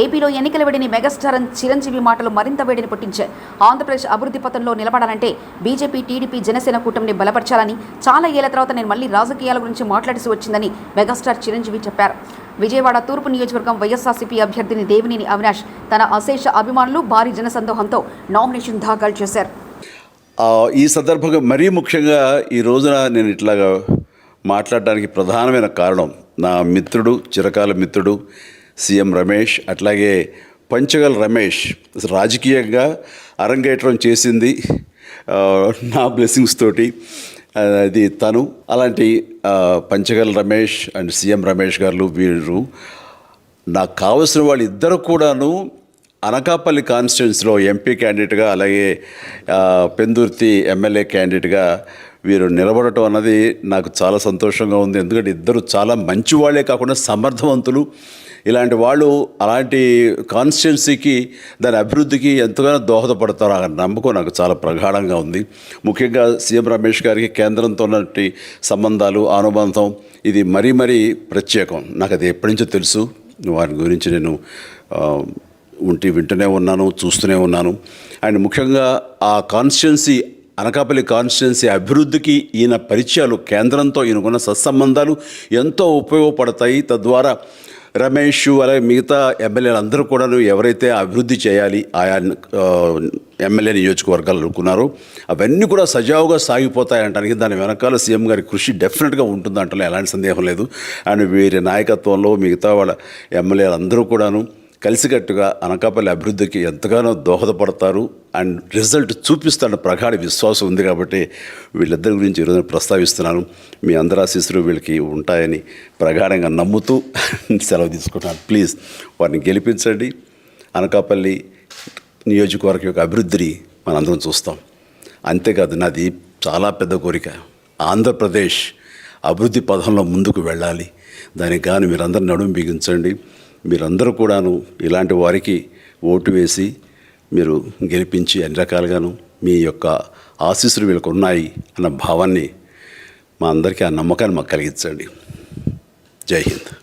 ఏపీలో ఎన్నికల వేడిని మెగాస్టార్ చిరంజీవి మాటలు మరింత వేడిని పుట్టించాయి ఆంధ్రప్రదేశ్ అభివృద్ధి పథంలో నిలబడాలంటే బీజేపీ టీడీపీ జనసేన కూటమిని బలపరచాలని చాలా ఏళ్ళ తర్వాత నేను మళ్ళీ రాజకీయాల గురించి మాట్లాడిసి వచ్చిందని మెగాస్టార్ చిరంజీవి చెప్పారు. విజయవాడ తూర్పు నియోజకవర్గం వైఎస్ఆర్సీపీ అభ్యర్థిని దేవినేని అవినాష్ తన అశేష అభిమానులు భారీ జనసందోహంతో నామినేషన్ దాఖలు చేశారు. ఈ సందర్భంగా మరీ ముఖ్యంగా ఈ రోజున నేను ఇట్లాగా మాట్లాడడానికి ప్రధానమైన కారణం నా మిత్రుడు చిరకాల మిత్రుడు సీఎం రమేష్ అట్లాగే పంచగల్ రమేష్ రాజకీయంగా అరంగేట్రం చేసింది నా బ్లెస్సింగ్స్ తోటి. అది తను అలాంటి పంచగల్ రమేష్ అండ్ సీఎం రమేష్ గారు వీరు నాకు కావలసిన వాళ్ళు ఇద్దరు కూడాను అనకాపల్లి కాన్స్టిట్యున్సీలో ఎంపీ క్యాండిడేట్గా అలాగే పెందుర్తి ఎమ్మెల్యే క్యాండిడేట్గా వీరు నిలబడటం అన్నది నాకు చాలా సంతోషంగా ఉంది. ఎందుకంటే ఇద్దరు చాలా మంచి వాళ్ళే కాకుండా సమర్థవంతులు. ఇలాంటి వాళ్ళు అలాంటి కాన్స్టిట్యున్సీకి దాని అభివృద్ధికి ఎంతగానో దోహదపడతారు ఆ నమ్మకం నాకు చాలా ప్రగాఢంగా ఉంది. ముఖ్యంగా సీఎం రమేష్ గారికి కేంద్రంతో ఉన్నటువంటి సంబంధాలు అనుబంధం ఇది మరీ మరీ ప్రత్యేకం. నాకు అది ఎప్పటి నుంచో తెలుసు. వారి గురించి నేను ఉంటి వింటూనే ఉన్నాను చూస్తూనే ఉన్నాను. అండ్ ముఖ్యంగా ఆ కాన్స్టిట్యున్సీ అనకాపల్లి కాన్స్టిట్యున్సీ అభివృద్ధికి ఈయన పరిచయాలు కేంద్రంతో ఈయనకున్న సత్సంబంధాలు ఎంతో ఉపయోగపడతాయి. తద్వారా రమేష్ అలాగే మిగతా ఎమ్మెల్యేలు అందరూ కూడాను ఎవరైతే అభివృద్ధి చేయాలి ఆయా ఎమ్మెల్యే నియోజకవర్గాలు అనుకున్నారో అవన్నీ కూడా సజావుగా సాగిపోతాయంటానికి దాని వెనకాల సీఎం గారి కృషి డెఫినెట్గా ఉంటుంది అంటలో ఎలాంటి సందేహం లేదు. అండ్ వీరి నాయకత్వంలో మిగతా వాళ్ళ ఎమ్మెల్యేలు అందరూ కూడాను కలిసికట్టుగా అనకాపల్లి అభివృద్ధికి ఎంతగానో దోహదపడతారు. అండ్ రిజల్ట్ చూపిస్తాను ప్రగాఢ విశ్వాసం ఉంది కాబట్టి వీళ్ళిద్దరి గురించి ఈరోజు ప్రస్తావిస్తున్నాను. మీ అందరు ఆశీస్సులు వీళ్ళకి ఉంటాయని ప్రగాఢంగా నమ్ముతూ సెలవు తీసుకుంటాను ప్లీజ్ వారిని గెలిపించండి. అనకాపల్లి నియోజకవర్గం యొక్క అభివృద్ధిని మనందరం చూస్తాం. అంతేకాదు నాది చాలా పెద్ద కోరిక. ఆంధ్రప్రదేశ్ అభివృద్ధి పథంలో ముందుకు వెళ్ళాలి. దానికి కానీ మీరందరూ నడుము బిగించండి. మీరందరూ కూడాను ఇలాంటి వారికి ఓటు వేసి మీరు గెలిపించి అన్ని రకాలుగాను మీ యొక్క ఆశీస్సులు వీళ్ళకు ఉన్నాయి అన్న భావాన్ని మా అందరికీ ఆ నమ్మకాన్ని మాకు కలిగించండి. జై హింద్.